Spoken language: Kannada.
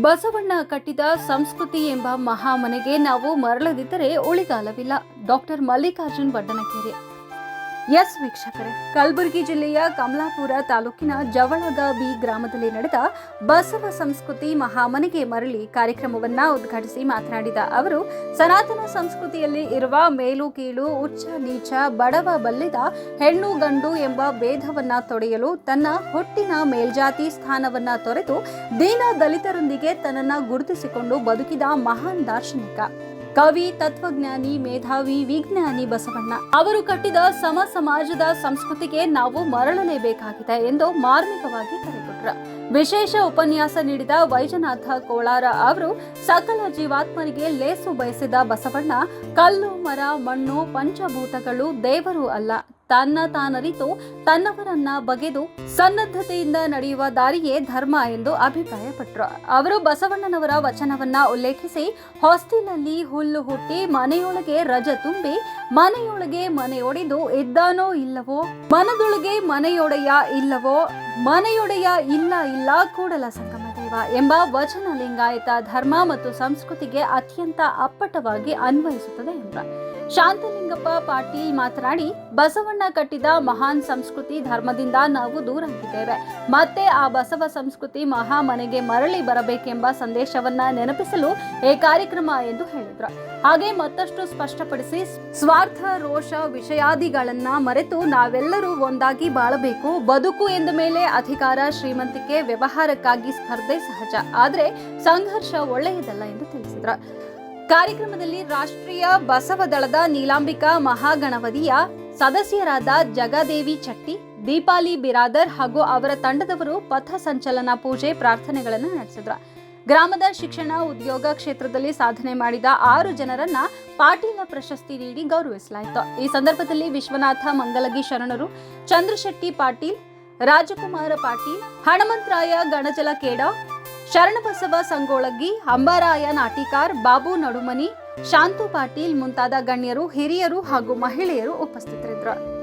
ಬಸವಣ್ಣ ಕಟ್ಟಿದ ಸಂಸ್ಕೃತಿ ಎಂಬ ಮಹಾಮನೆಗೆ ನಾವು ಮರಳದಿದ್ದರೆ ಉಳಿಗಾಲವಿಲ್ಲ. ಡಾಕ್ಟರ್ ಮಲ್ಲಿಕಾರ್ಜುನ್ ಬಡ್ಡನಕೆರೆ ಎಸ್ ವೀಕ್ಷಕರೇ, ಕಲಬುರಗಿ ಜಿಲ್ಲೆಯ ಕಮಲಾಪುರ ತಾಲೂಕಿನ ಜವಳಗಾಬಿ ಗ್ರಾಮದಲ್ಲಿ ನಡೆದ ಬಸವ ಸಂಸ್ಕೃತಿ ಮಹಾಮನೆಗೆ ಮರಳಿ ಕಾರ್ಯಕ್ರಮವನ್ನ ಉದ್ಘಾಟಿಸಿ ಮಾತನಾಡಿದ ಅವರು, ಸನಾತನ ಸಂಸ್ಕೃತಿಯಲ್ಲಿ ಇರುವ ಮೇಲು ಕೀಳು ಉಚ್ಚ ನೀಚ, ಬಡವ ಬಲ್ಲಿದ ಹೆಣ್ಣು ಗಂಡು ಎಂಬ ಭೇದವನ್ನ ತೊಡೆಯಲು ತನ್ನ ಹುಟ್ಟಿನ ಮೇಲ್ಜಾತಿ ಸ್ಥಾನವನ್ನ ತೊರೆದು ದೀನ ದಲಿತರೊಂದಿಗೆ ತನ್ನನ್ನ ಗುರುತಿಸಿಕೊಂಡು ಬದುಕಿದ ಮಹಾನ್ ದಾರ್ಶನಿಕ. ಕವಿ, ತತ್ವಜ್ಞಾನಿ, ಮೇಧಾವಿ, ವಿಜ್ಞಾನಿ ಬಸವಣ್ಣ ಅವರು ಕಟ್ಟಿದ ಸಮ ಸಮಾಜದ ಸಂಸ್ಕೃತಿಗೆ ನಾವು ಮರಳಲೇಬೇಕಾಗಿದೆ ಎಂದು ಮಾರ್ಮಿಕವಾಗಿ ಕರೆಕೊಟ್ರ. ವಿಶೇಷ ಉಪನ್ಯಾಸ ನೀಡಿದ ವೈಜನಾಥ ಕೋಳಾರ ಅವರು ಸಕಲ ಜೀವಾತ್ಮರಿಗೆ ಲೇಸು ಬಯಸಿದ ಬಸವಣ್ಣ ಕಲ್ಲು, ಮರ, ಮಣ್ಣು, ಪಂಚಭೂತಗಳು ದೇವರು ಅಲ್ಲ. ತನ್ನ ತಾನರಿತು ತನ್ನವರನ್ನ ಬಗೆದು ಸನ್ನದ್ಧತೆಯಿಂದ ನಡೆಯುವ ದಾರಿಯೇ ಧರ್ಮ ಎಂದು ಅಭಿಪ್ರಾಯಪಟ್ಟರು ಅವರು ಬಸವಣ್ಣನವರ ವಚನವನ್ನ ಉಲ್ಲೇಖಿಸಿ ಹಾಸ್ಟೆಲ್ನಲ್ಲಿ ಹುಲ್ಲು ಹುಟ್ಟಿ ಮನೆಯೊಳಗೆ ರಜ ತುಂಬಿ, ಮನೆಯೊಳಗೆ ಮನೆಯೊಡೆದು ಇದ್ದಾನೋ ಇಲ್ಲವೋ? ಮನದೊಳಗೆ ಮನೆಯೊಡೆಯ ಇಲ್ಲವೋ? ಮನೆಯೊಡೆಯ ಇಲ್ಲ ಇಲ್ಲ ಕೂಡಲ ಸಂಗಮ ಎಂಬ ವಚನ ಲಿಂಗಾಯತ ಧರ್ಮ ಮತ್ತು ಸಂಸ್ಕೃತಿಗೆ ಅತ್ಯಂತ ಅಪ್ಪಟವಾಗಿ ಅನ್ವಯಿಸುತ್ತದೆ ಎಂಬ ಶಾಂತಲಿಂಗಪ್ಪ ಪಾಟೀಲ್ ಮಾತನಾಡಿ, ಬಸವಣ್ಣ ಕಟ್ಟಿದ ಮಹಾನ್ ಸಂಸ್ಕೃತಿ ಧರ್ಮದಿಂದ ನಾವು ದೂರ ದೂರಾಗಿದ್ದೇವೆ ಮತ್ತೆ ಆ ಬಸವ ಸಂಸ್ಕೃತಿ ಮಹಾಮನೆಗೆ ಮರಳಿ ಬರಬೇಕೆಂಬ ಸಂದೇಶವನ್ನ ನೆನಪಿಸಲು ಈ ಕಾರ್ಯಕ್ರಮ ಎಂದು ಹೇಳಿದ್ರು. ಹಾಗೆ ಮತ್ತಷ್ಟು ಸ್ಪಷ್ಟಪಡಿಸಿ, ಸ್ವಾರ್ಥ, ರೋಷ, ವಿಷಯಾದಿಗಳನ್ನ ಮರೆತು ನಾವೆಲ್ಲರೂ ಒಂದಾಗಿ ಬಾಳಬೇಕು. ಬದುಕು ಎಂದ ಮೇಲೆ ಅಧಿಕಾರ ಶ್ರೀಮಂತಿಕೆ ವ್ಯವಹಾರಕ್ಕಾಗಿ ಸ್ಪರ್ಧೆ ಸಹಜ. ಆದರೆ ಸಂಘರ್ಷ ಒಳ್ಳೆಯದಲ್ಲ ಎಂದು ತಿಳಿಸಿದ್ರು. ಕಾರ್ಯಕ್ರಮದಲ್ಲಿ ರಾಷ್ಟ್ರೀಯ ಬಸವ ದಳದ ನೀಲಾಂಬಿಕಾ ಮಹಾಗಣಪತಿಯ ಸದಸ್ಯರಾದ ಜಗದೇವಿ ಚಟ್ಟಿ, ದೀಪಾಲಿ ಬಿರಾದರ್ ಹಾಗೂ ಅವರ ತಂಡದವರು ಪಥ ಸಂಚಲನ ಪೂಜೆ ಪ್ರಾರ್ಥನೆಗಳನ್ನು ನಡೆಸಿದ್ರು. ಗ್ರಾಮದ ಶಿಕ್ಷಣ ಉದ್ಯೋಗ ಕ್ಷೇತ್ರದಲ್ಲಿ ಸಾಧನೆ ಮಾಡಿದ ಆರು ಜನರನ್ನ ಪಾಟೀಲ ಪ್ರಶಸ್ತಿ ನೀಡಿ ಗೌರವಿಸಲಾಯಿತು. ಈ ಸಂದರ್ಭದಲ್ಲಿ ವಿಶ್ವನಾಥ ಮಂಗಲಗಿ ಶರಣರು, ಚಂದ್ರಶೆಟ್ಟಿ ಪಾಟೀಲ್, ರಾಜಕುಮಾರ ಪಾಟೀಲ್ ಹಣಮಂತರಾಯ ಗಣಜಲ ಕೇಡ ಶರಣಬಸವ ಸಂಗೋಳಗಿ ಅಂಬಾರಾಯ ನಾಟಿಕಾರ್ ಬಾಬು ನಡುಮನಿ ಶಾಂತು ಪಾಟೀಲ್ ಮುಂತಾದ ಗಣ್ಯರು ಹಿರಿಯರು ಹಾಗೂ ಮಹಿಳೆಯರು ಉಪಸ್ಥಿತರಿದ್ದರು.